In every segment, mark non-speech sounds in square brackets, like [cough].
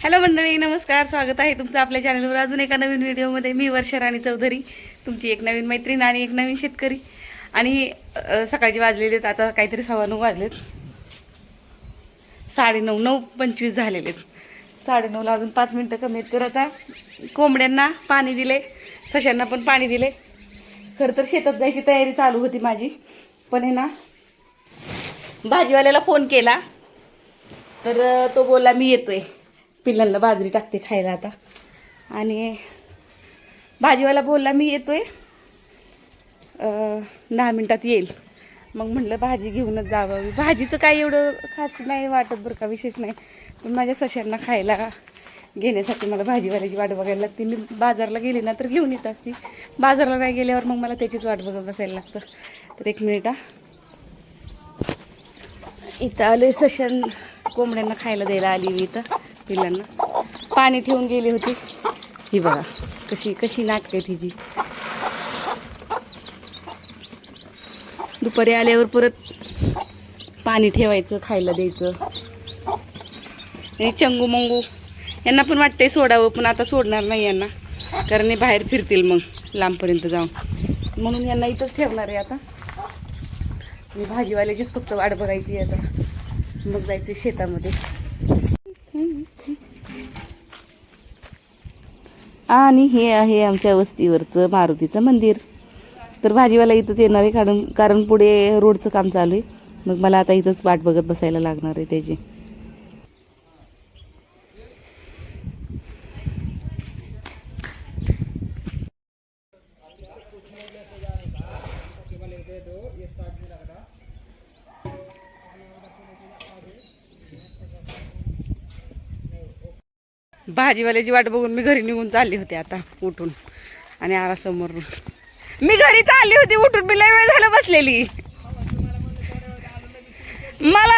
Hello मंडळी नमस्कार स्वागत आहे तुमचं आपल्या चॅनलवर अजून एका नवीन व्हिडिओमध्ये मी वर्षा राणी चौधरी तुमची एक नवीन मैत्रीण आणि एक नवीन शेतकरी. आणि सकाळचे वाजलेले आहेत आता काहीतरी सव्वा नऊ वाजलेत. साडेनऊ नऊ पंचवीस झालेले आहेत. साडेनऊला अजून पाच मिनटं कमी. आहेत तर आता कोंबड्यांना पाणी दिले सशांना पण पाणी दिले. खरं तर शेतात जायची तयारी चालू होती माझी. पण आहे ना भाजीवाल्याला फोन केला. तर तो बोलला मी येतोय. पिल्लांना बाजरी टाकते खायला आता. आणि भाजीवाला बोलला मी येतोय. दहा मिनटात येईल. मग म्हटलं भाजी घेऊनच जावं. भाजीचं काय एवढं खास नाही वाटत बरं का विशेष नाही. पण माझ्या सशांना खायला घेण्यासाठी मला भाजीवाल्याची वाट बघायला लागते. मी बाजारला गेली ना तर घेऊन येत असती. बाजारला नाही गेल्यावर मग मला त्याचीच वाट बघत बसायला लागतं. तर एक मिनिट हा. इथं आलो सशन कोंबड्यांना खायला द्यायला आली मी इथं. पिल्लांना. पाणी ठेवून गेली होती. ही बघा कशी कशी नाटक आहे तिची. दुपारी आल्यावर परत पाणी ठेवायचं खायला द्यायचं. आणि चंगू मंगू यांना पण वाटतंय सोडावं पण आता सोडणार नाही यांना. कारण हे बाहेर फिरतील मग लांबपर्यंत जाऊन. म्हणून यांना इथंच ठेवणार आहे आता. मी भाजीवाल्याचीच फक्त वाट बघायची आता. मग जायचं शेतामध्ये. आणि हे आहे आमच्या वस्तीवरचं मारुतीचं मंदिर. तर भाजीवाला इथंच येणार आहे कारण कारण पुढे रोडचं काम चालू आहे. मग मला आता इथंच वाट बघत बसायला लागणार आहे त्याची. भाजीवाल्याची वाट बघून मी घरी निघून चालली होती आता उठून. आणि आला समोर. मी घरी चालली होती उठून. मी लय वेळ झालं बसलेली. मला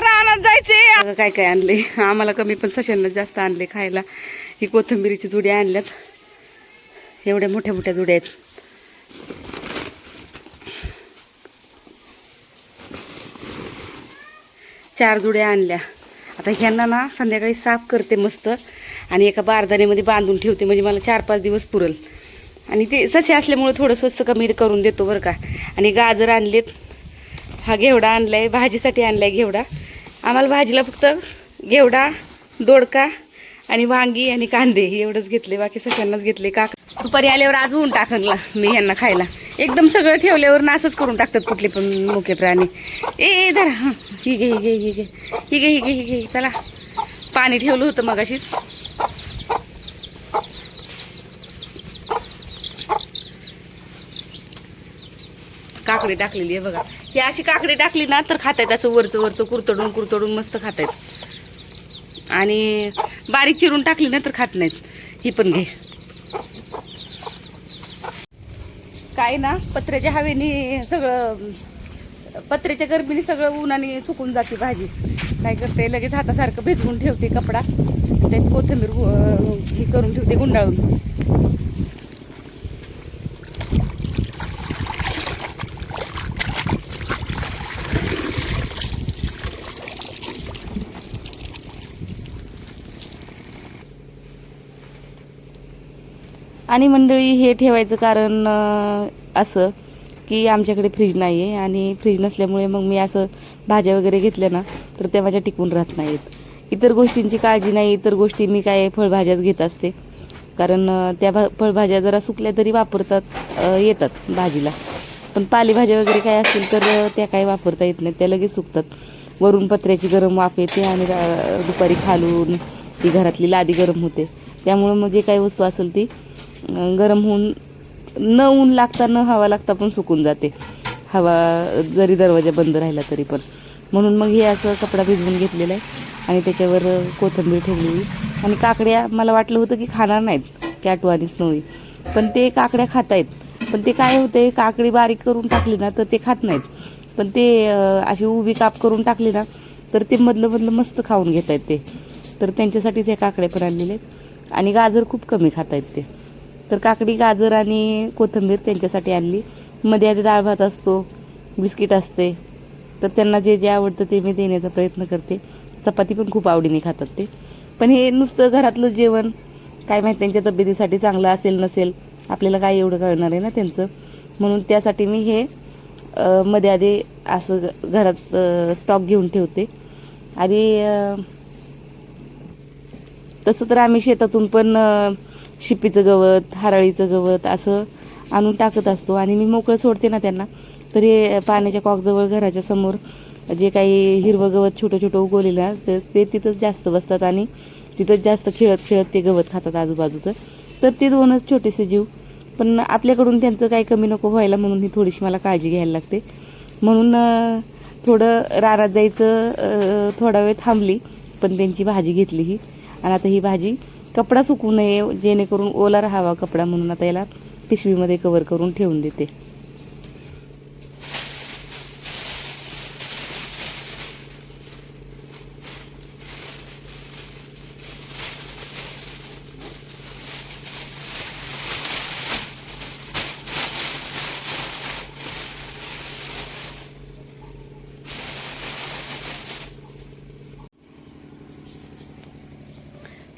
रानात जायचे. अगं काय काय आणले? आम्हाला कमी पण सशांना जास्त आणले खायला. ही कोथिंबिरीची जुड्या आणल्यात. एवढ्या मोठ्या मोठ्या जुड्या आहेत. चार जुड्या आणल्या. आता ह्यांना ना संध्याकाळी साफ करते मस्त. आणि एका बारदाण्यामध्ये बांधून ठेवते म्हणजे मला चार पाच दिवस पुरल. आणि ते ससे असल्यामुळं थोडं स्वस्त कमी करून देतो बरं का. आणि गाजर आणलेत. हा घेवडा आणलाय भाजीसाठी आणलाय घेवडा. आम्हाला भाजीला फक्त घेवडा दोडका आणि वांगी आणि कांदे एवढंच घेतले बाकी सगळ्यांनाच घेतले. का दुपारी आल्यावर आज ऊन टाकणला मी ह्यांना खायला. एकदम सगळं ठेवल्यावर नासच करून टाकतात कुठले पण मुके प्राणी. ए धरा. हां ही घे ही घे ही घे. ही घे ही घे ही घे. चला. पाणी ठेवलं होतं मगाशीच. काकडी टाकलेली आहे बघा. ही अशी काकडी टाकली ना तर खातायत असं वरचं वरचं कुरतडून कुरतडून मस्त खातायत. आणि बारीक चिरून टाकली ना तर खात नाहीत. ही पण घे. काय ना पत्र्याच्या हवेने सगळं पत्र्याच्या गरमीने सगळं उन्हाने सुकून जाते भाजी. काय करते लगेच हातासारखं भिजवून ठेवते कपडा. त्यात कोथिंबीर हे करून ठेवते गुंडाळून. आणि मंडळी हे ठेवायचं कारण असं की आमच्याकडे फ्रीज नाही आहे आणि फ्रीज नसल्यामुळे मग मी असं भाज्या वगैरे घेतल्या ना तर त्या माझ्या टिकून राहत नाहीत इतर गोष्टींची काळजी नाही इतर गोष्टी मी काय फळभाज्याच घेत असते. कारण त्या भा फळभाज्या जरा सुकल्या तरी वापरतात येतात भाजीला. पण पालेभाज्या वगैरे काय असतील तर त्या काय वापरता येत नाहीत त्या लगेच सुकतात. वरून पत्र्याची गरम वाफ येते आणि दुपारी खालून ती घरातली लादी गरम होते. त्यामुळं मग जे काही वस्तू असेल ती गरम होऊन न ऊन लागता न हवा लागता पण सुकून जाते. हवा जरी दरवाजा बंद राहिला तरी पण. म्हणून मग हे असं कपडा भिजवून घेतलेला आहे आणि त्याच्यावर कोथिंबीर ठेवलेली आणि काकड्या मला वाटलं होतं की खाणार नाहीत कॅटू आणि स्नोई पण ते काकड्या खात आहेत पण ते काय होते काकडी बारीक करून टाकली ना तर ते खात नाहीत. पण ते अशी उभी काप करून टाकली ना तर ते मधलं मधलं मस्त खाऊन घेत आहेत ते. तर त्यांच्यासाठीच हे काकडे पण आणलेले आहेत. आणि गाजर खूप कमी खात आहेत ते. तर काकडी गाजर आणि कोथिंबीर त्यांच्यासाठी आणली. मध्ये आधी डाळ भात असतो बिस्किट असते. तर त्यांना जे जे आवडतं ते मी देण्याचा प्रयत्न करते. चपाती पण खूप आवडीने खातात ते. पण हे नुसतं घरातलं जेवण काय माहीत त्यांच्या तब्येतीसाठी चांगलं असेल नसेल आपल्याला काय एवढं कळणार आहे ना त्यांचं. म्हणून त्यासाठी मी हे मध्ये आधी असं घरात स्टॉक घेऊन ठेवते. आणि तसं तर आम्ही शेतातून पण शिपीचं गवत हराळीचं गवत असं आणून टाकत असतो आणि मी मोकळं सोडते ना त्यांना. तर हे पाण्याच्या कॉकजवळ घराच्या समोर जे काही हिरवं गवत छोटं छोटं उगवलेलं तर ते तिथंच जास्त बसतात आणि तिथंच जास्त खेळत खेळत ते गवत खातात आजूबाजूचं. तर ते दोनच छोटेसे जीव. पण आपल्याकडून त्यांचं काही कमी नको व्हायला म्हणून ही थोडीशी मला काळजी घ्यायला लागते. म्हणून थोडं रानात जायचं थोडा वेळ थांबली पण त्यांची भाजी घेतली ही. आणि आता ही भाजी कपडा सुकू नये जेणेकरून ओला राहावा कपडा म्हणून आता याला पिशवीमध्ये कवर करून ठेवून देते.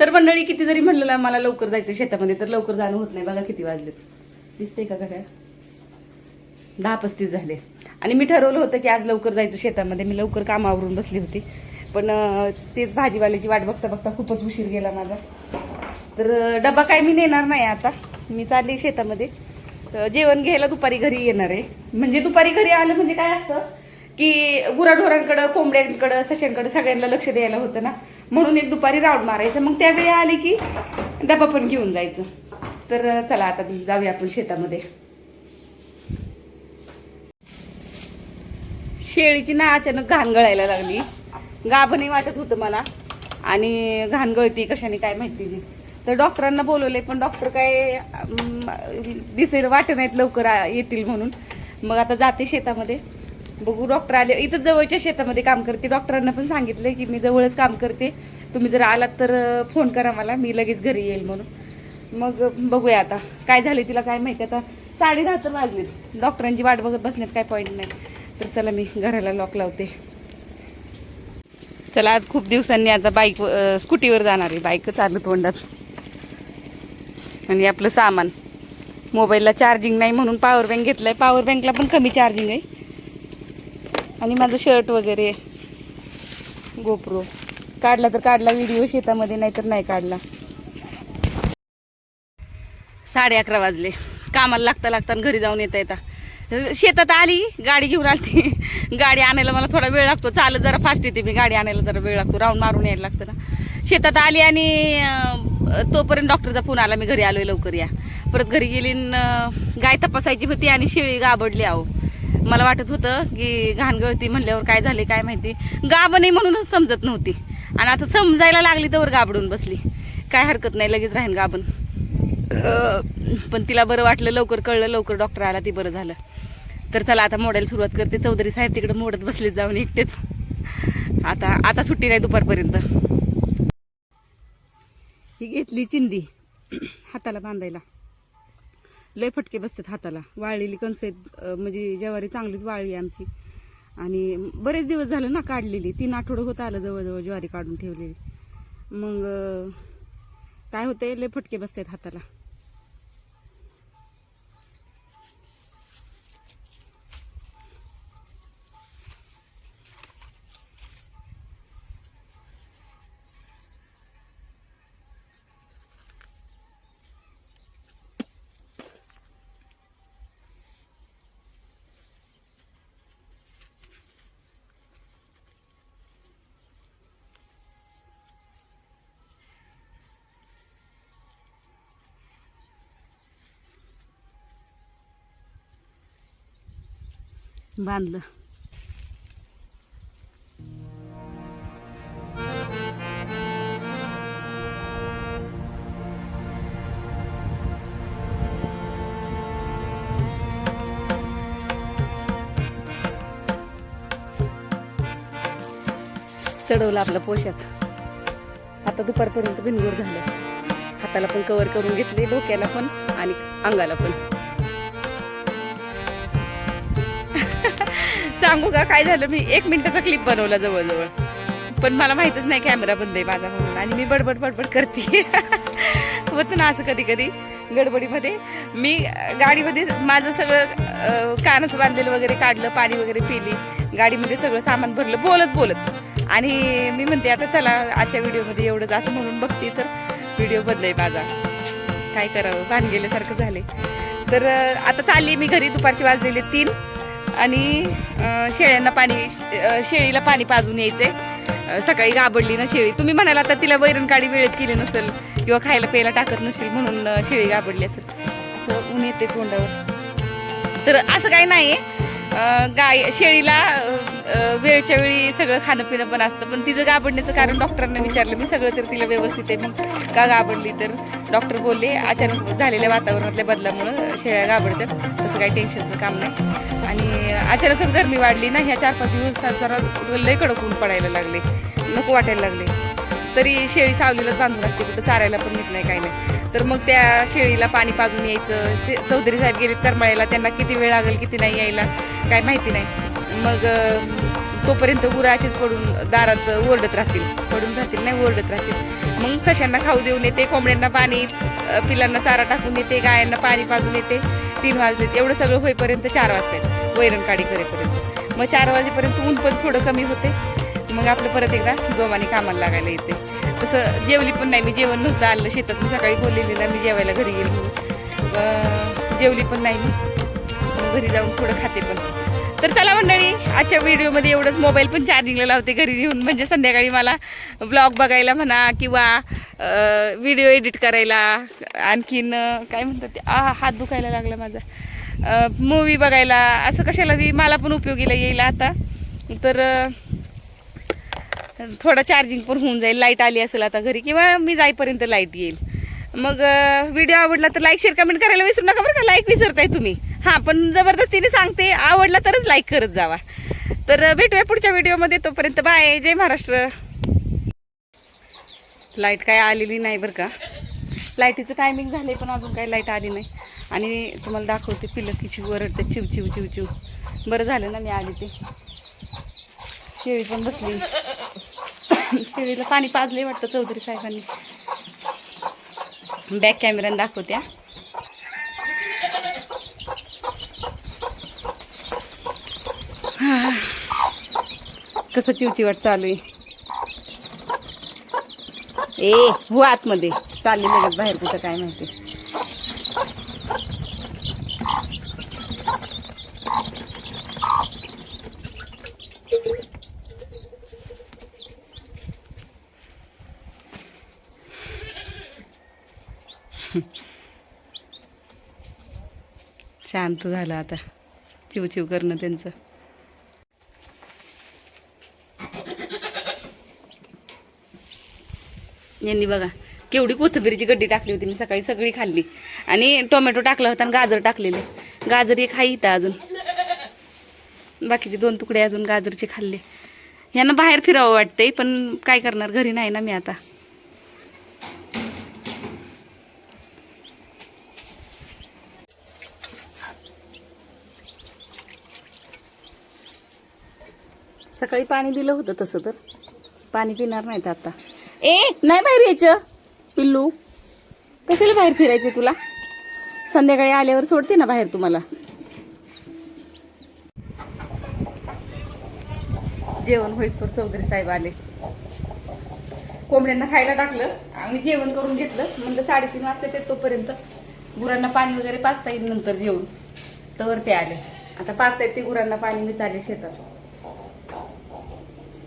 तर मंडळी किती जरी म्हणलेलं मला लवकर जायचं शेतामध्ये तर लवकर जाणं होत नाही. बघा किती वाजले. दिसते का घड्याळ? दहा पस्तीस झाले. आणि मी ठरवलं होतं की आज लवकर जायचं शेतामध्ये. मी लवकर कामावरून बसली होती. पण तेच भाजीवाल्याची वाट बघता बघता खूपच उशीर गेला माझा. तर डबा काय मी नेणार नाही आता. मी चालली शेतामध्ये. तर जेवण घ्यायला दुपारी घरी येणार आहे. म्हणजे दुपारी घरी आलं म्हणजे काय असतं की गुराढोरांकडं कोंबड्यांकडं सशांकडं सगळ्यांना लक्ष द्यायला होतं ना. म्हणून एक दुपारी राऊंड मारायचं. मग त्यावेळी आले की डबा पण घेऊन जायचं. तर चला आता जाऊया आपण शेतामध्ये. शेळीची ना अचानक घाण गळायला लागली. गाभणी वाटत होतं मला. आणि घाण गळती कशाने काय माहिती नाही. तर डॉक्टरांना बोलवले पण डॉक्टर काय दिसेल वाटत नाहीत लवकर येतील म्हणून. मग आता जाते शेतामध्ये. बघू डॉक्टर आले इथं जवळच्या शेतामध्ये काम करते. डॉक्टरांना पण सांगितलं की मी जवळच काम करते. तुम्ही जर आलात तर फोन करा मला. मी लगेच घरी येईल म्हणून. मग बघूया आता. काय झाले तिला काय माहिती. आता साडे दहा तर वाजलेत. डॉक्टरांची वाट बघत बसण्यात काय पॉईंट नाही. तर चला मी घराला लॉक लावते. चला आज खूप दिवसांनी आता बाईक स्कूटीवर जाणार आहे. बाईक चालू तोंडात. आणि आपलं सामान. मोबाईलला चार्जिंग नाही म्हणून पॉवर बँक घेतलं आहे पॉवर बँकला पण कमी चार्जिंग आहे. आणि माझं शर्ट वगैरे. गोप्रो काढला तर काढला व्हिडिओ शेतामध्ये नाही तर नाही काढला. साडे अकरा वाजले. कामाला लागता लागता आणि घरी जाऊन येता येता. शेतात आली गाडी घेऊन आली गाडी आणायला मला थोडा वेळ लागतो. चालत जरा फास्ट येते मी. गाडी आणायला जरा वेळ लागतो. राऊंड मारून यायला लागतं ना. शेतात आली आणि तोपर्यंत डॉक्टरचा फोन आला. मी घरी आलोय लवकर या. परत घरी गेली गाय तपासायची होती आणि शेळी गाबडली आहो. मला वाटत होतं की घाण गळती म्हणल्यावर काय झाले काय माहिती. गाब नाही म्हणूनच समजत नव्हती. आणि आता समजायला लागली तर गाबडून बसली. काय हरकत नाही लगेच राहीन गाबन पण तिला बरं वाटलं लवकर कळलं लवकर डॉक्टर आला ती बरं झालं. तर चला आता मोडायला सुरुवात करते. चौधरी साहेब तिकडे मोडत बसलेत जाऊन एकटेच. आता आता सुट्टी नाही दुपारपर्यंत. ही घेतली चिंदी हाताला बांधायला. लय फटके बसतात हाताला. वाळलेली कणस आहेत म्हणजे ज्वारी चांगलीच वाळली आहे आमची. आणि बरेच दिवस झालं ना काढलेली तीन आठवडं होत आलं जवळजवळ ज्वारी काढून ठेवलेली. मग काय होते लय फटके बसतात हाताला. बांधलं. चढवलं आपलं पोशाख. आता दुपारपर्यंत बिनगोर झालं. हाताला पण कवर करून घेतले डोक्याला पण आणि अंगाला पण. सांगू का? काय झालं? मी एक मिनिटाचा क्लिप बनवला जवळजवळ. पण मला माहीतच नाही कॅमेरा बंद आहे माझा म्हणून. आणि मी बडबड बडबड करते. [laughs] होतं ना असं कधी कधी गडबडीमध्ये. मी गाडीमध्ये माझं सगळं कानच बांधलेलं वगैरे काढलं पाणी वगैरे पिली. गाडीमध्ये सगळं सामान भरलं बोलत बोलत. आणि मी म्हणते आता चला आजच्या व्हिडिओमध्ये एवढंच असं म्हणून बघते तर व्हिडिओ बंद आहे माझा. काय करावं? भान गेल्यासारखं झाले तर आता चालली मी घरी. दुपारची वाजलेले तीन. आणि शेळ्यांना पाणी शेळीला पाणी पाजून यायचंय सकाळी गाबडली ना शेळी. तुम्ही म्हणाला आता तिला वैरण काढी वेळेत केली नसेल किंवा खायला प्यायला टाकत नसेल म्हणून शेळी गाबडली असेल. असं ऊन येते तोंडावर. तर असं काही नाही गाय शेळीला वेळच्या वेळी सगळं खाणं पिणं पण असतं. पण तिचं गाबडण्याचं कारण डॉक्टरांना विचारलं. मी सगळं तर तिला व्यवस्थित आहे. मग का गाबडली तर डॉक्टर बोलले अचानक झालेल्या वातावरणातल्या बदलामुळं शेळ्या गाबडतात तसं काही टेन्शनचं काम नाही. आणि अचानकच गरमी वाढली ना ह्या चार पाच दिवसात जरा लय कडक ऊन पडायला लागले. नको वाटायला लागले. तरी शेळी सावलीलाच बांधून असते. कुठं चारायला पण येत नाही काही नाही. तर मग त्या शेळीला पाणी पाजून यायचं. शे- चौधरी साहेब गेले करमाळ्याला. त्यांना किती वेळ लागेल किती नाही यायला काय माहिती नाही. मग तोपर्यंत गुरं अशीच पडून दारात ओरडत राहतील. पडून राहतील नाही ओरडत राहतील. मग सशांना खाऊ देऊन येते कोंबड्यांना पाणी पिलांना चारा टाकून येते गायांना पाणी पाजून येते. तीन वाजले एवढं सगळं होईपर्यंत चार वाजतात वैरण काढी करेपर्यंत. मग चार वाजेपर्यंत ऊन पण थोडं कमी होते. मग आपलं परत एकदा जोमाने कामाला लागायला येते. तसं जेवली पण नाही मी जेवण नव्हतं आलं शेतात मी सकाळी बोललेली ना मी जेवायला घरी गेली जेवली पण नाही मी. घरी जाऊन थोडं खाते पण. तर चला मंडळी आजच्या व्हिडिओमध्ये एवढंच. मोबाईल पण चार्जिंगला लावते घरी येऊन म्हणजे संध्याकाळी मला ब्लॉग बघायला म्हणा किंवा व्हिडिओ एडिट करायला. आणखीन काय म्हणतात ते? आ हात दुखायला लागला माझा. मूवी बघायला. असं कशाला बी मला पण उपयोगीला येईल आता. तर थोडं थोडा चार्जिंग पण होऊन जाईल. लाइट आली असेल आता घरी किंवा मी जाईपर्यंत लाइट येईल. मग व्हिडिओ आवडला तर लाईक शेअर कमेंट करायला विसरू नका बरं का. लाईक विसरताय तुम्ही. हां पण जबरदस्तीने सांगते आवडला तरच लाईक करत जावा. तर भेटूया पुढच्या व्हिडिओमध्ये. तोपर्यंत बाय जय महाराष्ट्र. लाइट काय आलेली नाही बरं का. लाईटीचं टायमिंग झालं आहे पण अजून काही लाइट आली नाही. आणि तुम्हाला दाखवते पिलकीची वरडते चिव चिव चिव चिव. बरं झालं ना मी आली ते. शेळी पण बसली. शेळीला पाणी पाजले वाटतं चौधरी साहेबांनी. बॅक कॅमेऱ्याने दाखवत्या कसं चिवचिवाट चालू आहे? ए हो आतमध्ये. चालली लगेच बाहेर कुठं काय माहिती. शांत झालं आता. चिवचिव करणं त्यांचं. यांनी बघा केवढी कोथिंबीरची गड्डी टाकली होती मी सकाळी सगळी खाल्ली. आणि टोमॅटो टाकला होता आणि गाजर टाकलेले. गाजर एक आहे इथं अजून. बाकीचे दोन तुकडे अजून गाजरचे खाल्ले. यांना बाहेर फिरावं वाटतंय पण काय करणार घरी नाही ना मी आता. सकाळी पाणी दिलं होतं तसं तर. पाणी पिणार नाहीत आता. ए नाही बाहेर यायचं. पिल्लू कशाला बाहेर फिरायचं तुला? संध्याकाळी आल्यावर सोडते ना बाहेर तुम्हाला. जेवण होईस चौधरी साहेब आले. कोंबड्यांना खायला टाकलं आणि जेवण करून घेतलं. म्हणलं साडेतीन वाजता ते तोपर्यंत गुरांना पाणी वगैरे पाचता येईल नंतर जेवण तर ते आले. आता पाचता येते गुरांना पाणी मी शेतात.